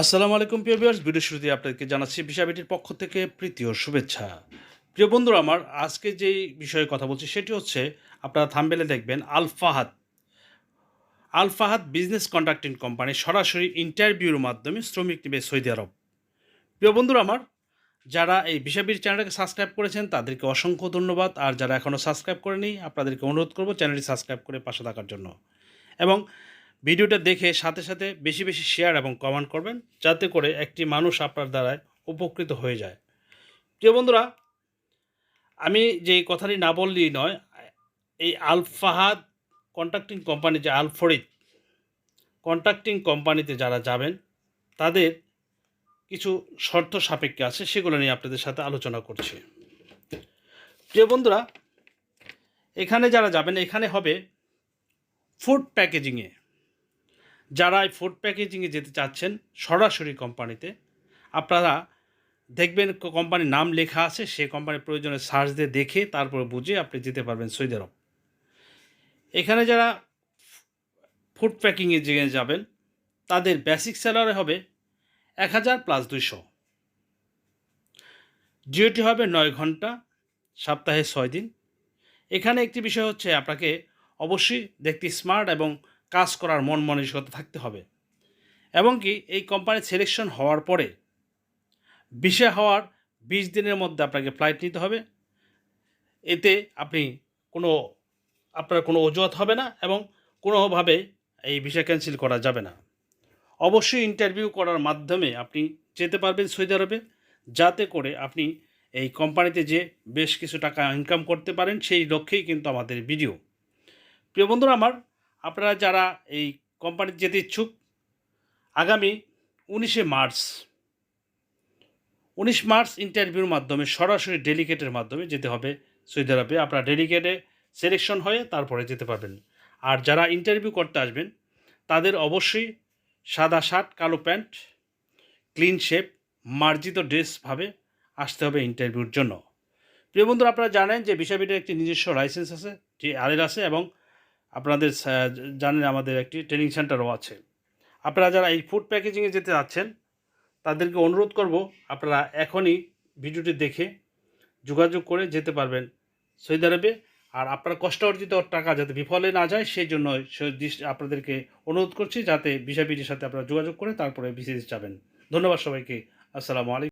আসসালামু আলাইকুম, প্রিয় ভিউয়ার্স। ভিডিও শুরুতে আপনাদেরকে জানাচ্ছি বিশাবিটির পক্ষ থেকে প্রীতি ও শুভেচ্ছা। প্রিয় বন্ধুরা আমার, আজকে যেই বিষয়ে কথা বলছি সেটি হচ্ছে, আপনারা থাম্বেলে দেখবেন Al Fahad. Al Fahad business contracting company সরাসরি ইন্টারভিউর মাধ্যমে শ্রমিক নেবে সৌদি আরব। প্রিয় বন্ধুরা আমার, যারা এই বিশাবির চ্যানেলটাকে সাবস্ক্রাইব করেছেন, তাদেরকে অসংখ্য ধন্যবাদ। আর যারা এখনও সাবস্ক্রাইব করেনি আপনাদেরকে অনুরোধ করব চ্যানেলটি সাবস্ক্রাইব করে পাশে থাকার জন্য। এবং ভিডিওটা দেখে সাথে সাথে বেশি বেশি শেয়ার এবং কমেন্ট করবেন, যাতে করে একটি মানুষ আপনার দ্বারায় উপকৃত হয়ে যায়। প্রিয় বন্ধুরা, আমি যে কথাটি না বললেই নয়, এই আলফাহাদ কন্ট্রাক্টিং কোম্পানি যে আল ফরিদ কন্ট্রাক্টিং কোম্পানিতে যারা যাবেন, তাদের কিছু শর্ত সাপেক্ষে আছে, সেগুলো নিয়ে আপনাদের সাথে আলোচনা করছি। প্রিয় বন্ধুরা, এখানে যারা যাবেন, এখানে হবে ফুড প্যাকেজিংয়ে যারা এই ফুড প্যাকেজিংয়ে যেতে চাচ্ছেন, সরাসরি কোম্পানিতে, আপনারা দেখবেন কোম্পানির নাম লেখা আছে, সে কোম্পানির প্রয়োজনে সার্চ দিয়ে দেখে তারপরে বুঝে আপনি যেতে পারবেন সৌদি আরব। এখানে যারা ফুড প্যাকিংয়ে যে যাবেন, তাদের বেসিক স্যালারি হবে এক হাজার প্লাস দুইশো। ডিওটি হবে নয় ঘণ্টা, সপ্তাহে ছয় দিন। এখানে একটি বিষয় হচ্ছে, আপনাকে অবশ্যই দেখতে স্মার্ট এবং কাজ করার মন মানসিকতা থাকতে হবে। এবং কি এই কোম্পানির সিলেকশন হওয়ার পরে বিষয় হওয়ার বিশ দিনের মধ্যে আপনাকে ফ্লাইট নিতে হবে। এতে আপনি কোনো, আপনার কোনো অজুহাত হবে না এবং কোনোভাবে এই ভিসা ক্যান্সেল করা যাবে না। অবশ্যই ইন্টারভিউ করার মাধ্যমে আপনি যেতে পারবেন সৌদি আরবে। যাতে করে আপনি এই কোম্পানিতে যে বেশ কিছু টাকা ইনকাম করতে পারেন সেই লক্ষ্যেই কিন্তু আমাদের ভিডিও প্রিয় বন্ধুরা, আমার আপনারা যারা এই কোম্পানিতে যেতে ইচ্ছুক, আগামী উনিশে মার্চ, উনিশ মার্চ ইন্টারভিউর মাধ্যমে, সরাসরি ডেলিগেটের মাধ্যমে যেতে হবে সৌদি আরবে। আপনারা ডেলিগেটে সিলেকশন হয়ে তারপরে যেতে পারবেন। আর যারা ইন্টারভিউ করতে আসবেন, তাদের অবশ্যই সাদা শার্ট, কালো প্যান্ট ক্লিন শেপ মার্জিত ড্রেসভাবে আসতে হবে ইন্টারভিউর জন্য। প্রিয় বন্ধুরা, আপনারা জানেন যে বিশাবিটের একটি নিজস্ব লাইসেন্স আছে, যে আরের আছে এবং আপনাদের জানেন আমাদের একটি ট্রেনিং সেন্টারও আছে। আপনারা যারা এই ফুড প্যাকেজিংয়ে যেতে যাচ্ছেন, তাদেরকে অনুরোধ করব, আপনারা এখনই ভিডিওটি দেখে যোগাযোগ করে যেতে পারবেন সৌদি আরবে। আর আপনার কষ্ট অর্জিত টাকা যাতে বিফলে না যায়, সেই জন্য আপনাদেরকে অনুরোধ করছি, যাতে বিষয় সাথে আপনারা যোগাযোগ করে তারপরে বিসিএস যাবেন। ধন্যবাদ সবাইকে। আসসালামু আলাইকুম।